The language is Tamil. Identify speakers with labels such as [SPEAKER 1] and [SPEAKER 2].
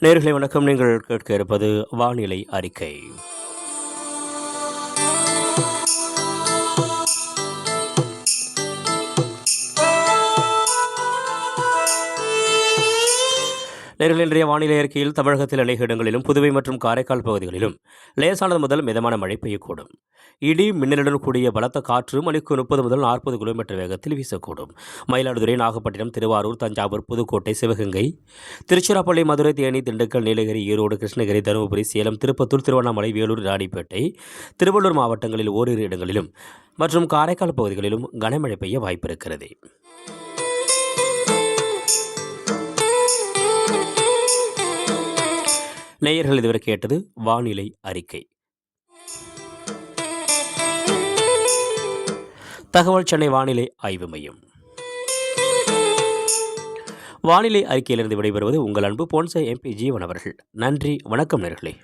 [SPEAKER 1] நேர்களை வணக்கம். நீங்கள் கேட்க இருப்பது வானிலை அறிக்கை. நேரில் இன்றைய வானிலை அறிக்கையில் தமிழகத்தில் அநேக இடங்களிலும் புதுவை மற்றும் காரைக்கால் பகுதிகளிலும் லேசானது முதல் மிதமான மழை பெய்யக்கூடும். இடி மின்னலுடன் கூடிய பலத்த காற்று மணிக்கு முப்பது முதல் நாற்பது கிலோமீட்டர் வேகத்தில் வீசக்கூடும். மயிலாடுதுறை நாகப்பட்டினம் திருவாரூர் தஞ்சாவூர் புதுக்கோட்டை சிவகங்கை திருச்சிராப்பள்ளி மதுரை தேனி திண்டுக்கல் நீலகிரி ஈரோடு கிருஷ்ணகிரி தருமபுரி சேலம் திருப்பத்தூர் திருவண்ணாமலை வேலூர் ராணிப்பேட்டை திருவள்ளூர் மாவட்டங்களில் ஓரிரு இடங்களிலும் மற்றும் காரைக்கால் பகுதிகளிலும் கனமழை பெய்ய வாய்ப்பிருக்கிறது. நேயர்கள் இதுவரை கேட்டது வானிலை அறிக்கை. தகவல் சென்னை வானிலை ஆய்வு மையம். வானிலை அறிக்கையிலிருந்து விடைபெறுவது உங்கள் அன்பு போன்சே எம்பி ஜீவன் அவர்கள். நன்றி வணக்கம் நேர்களே.